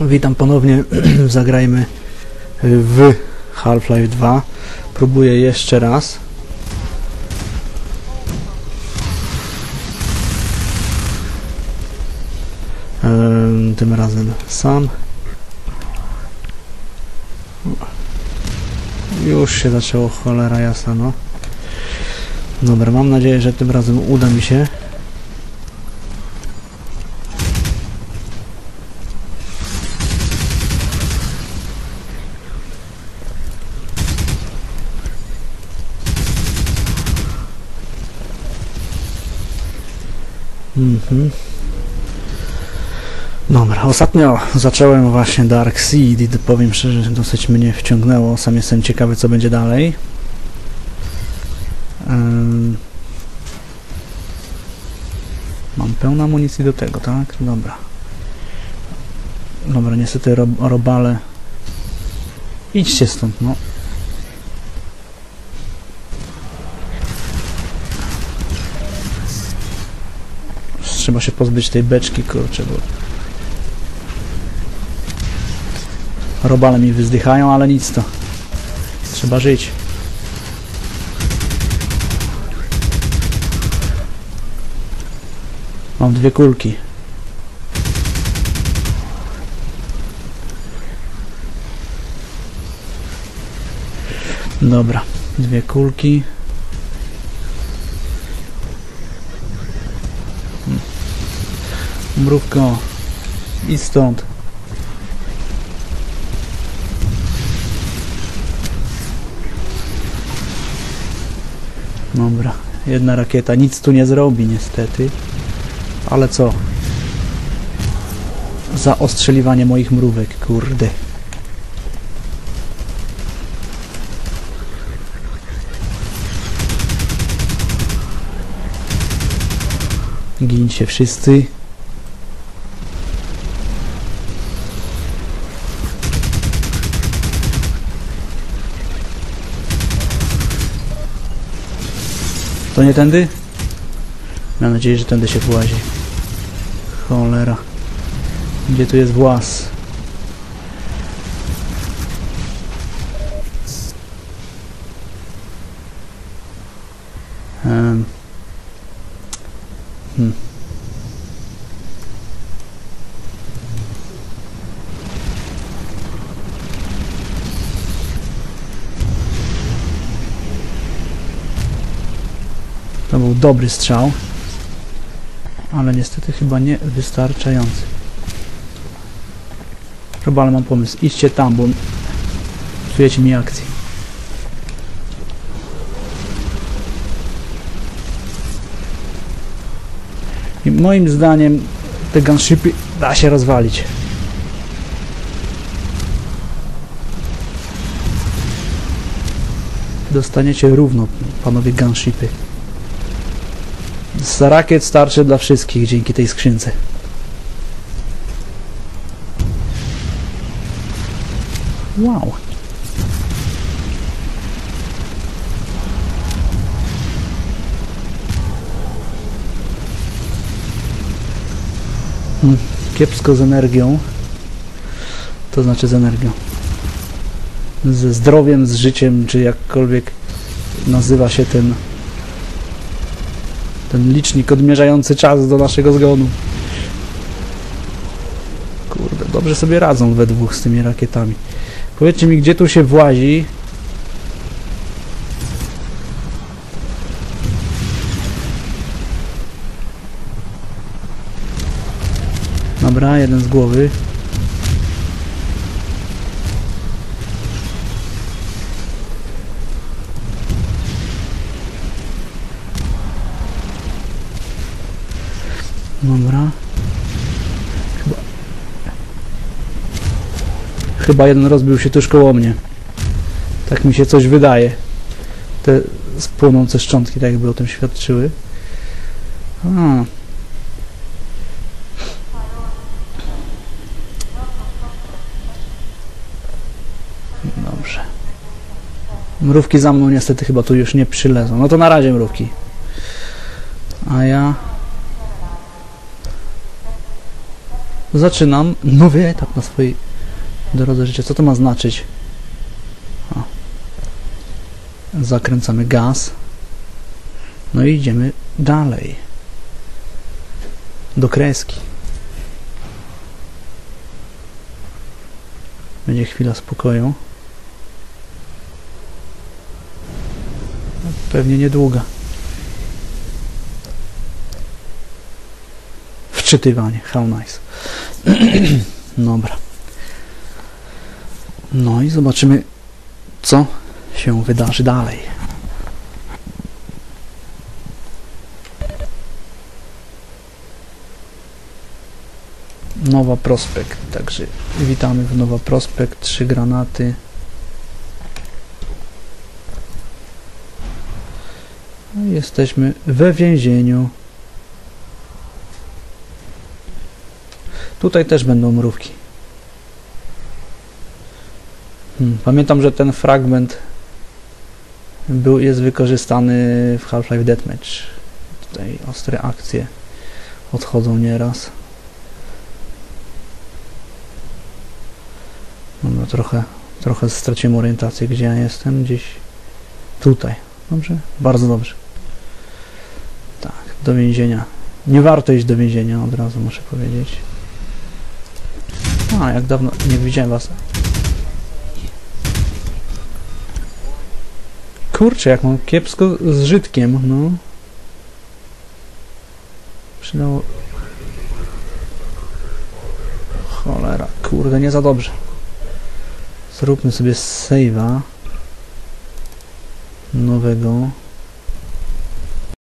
Witam ponownie, zagrajmy w Half-Life 2. Próbuję jeszcze raz. Tym razem sam. Już się zaczęło, cholera jasna, no. Dobra, mam nadzieję, że tym razem uda mi się. Mhm. Dobra, ostatnio zacząłem właśnie Dark Seed i powiem szczerze, że dosyć mnie wciągnęło. Sam jestem ciekawy, co będzie dalej. Mam pełno amunicji do tego, tak? Dobra. Dobra, niestety rob, robale. Idźcie stąd, no. Trzeba się pozbyć tej beczki, kurczę, bo... Robale mi wyzdychają, ale nic to. Trzeba żyć. Mam dwie kulki. Dobra, dwie kulki. Mrówko, idź stąd. Dobra, jedna rakieta nic tu nie zrobi niestety. Ale co? Za ostrzeliwanie moich mrówek, kurde. Gincie wszyscy. To nie tędy? Mam nadzieję, że tędy się włazi. Cholera. Gdzie tu jest włas? Um. Hmm. To był dobry strzał ale niestety chyba nie wystarczający. Chyba, ale mam pomysł. Idźcie tam, bo psujecie mi akcję. I moim zdaniem te gunshipy da się rozwalić. Dostaniecie równo, panowie gunshipy. Z rakiet starczy dla wszystkich dzięki tej skrzynce. Wow. Hmm, Kiepsko z energią. To znaczy z energią. Ze zdrowiem, z życiem, czy jakkolwiek nazywa się ten ten licznik odmierzający czas do naszego zgonu. Kurde, dobrze sobie radzą we dwóch z tymi rakietami. Powiedzcie mi, gdzie tu się włazi? Dobra, jeden z głowy. Dobra. Chyba... Chyba jeden rozbił się tuż koło mnie. Tak mi się coś wydaje. Te spłonące szczątki tak jakby o tym świadczyły. A. Dobrze. Mrówki za mną niestety chyba tu już nie przylezą. No to na razie mrówki. A ja zaczynam nowy etap na swojej drodze życia. Co to ma znaczyć? O. Zakręcamy gaz. No i idziemy dalej. Do kreski. Będzie chwila spokoju. Pewnie niedługa. Wczytywanie, how nice. Dobra. No i zobaczymy, co się wydarzy dalej. Nowa Prospekt, także witamy w Nowa Prospekt, trzy granaty. No Jesteśmy we więzieniu. Tutaj też będą mrówki. Hmm, pamiętam, że ten fragment był, jest wykorzystany w Half-Life Deathmatch. Tutaj ostre akcje odchodzą nieraz. Dobra, trochę, trochę straciłem orientację, gdzie ja jestem. Gdzieś tutaj. Dobrze? Bardzo dobrze. Tak, do więzienia. Nie warto iść do więzienia, od razu muszę powiedzieć. A, jak dawno nie widziałem was. Kurczę, jak mam kiepsko z Żydkiem, no. Przydało... Cholera, kurde, nie za dobrze. Zróbmy sobie save'a nowego.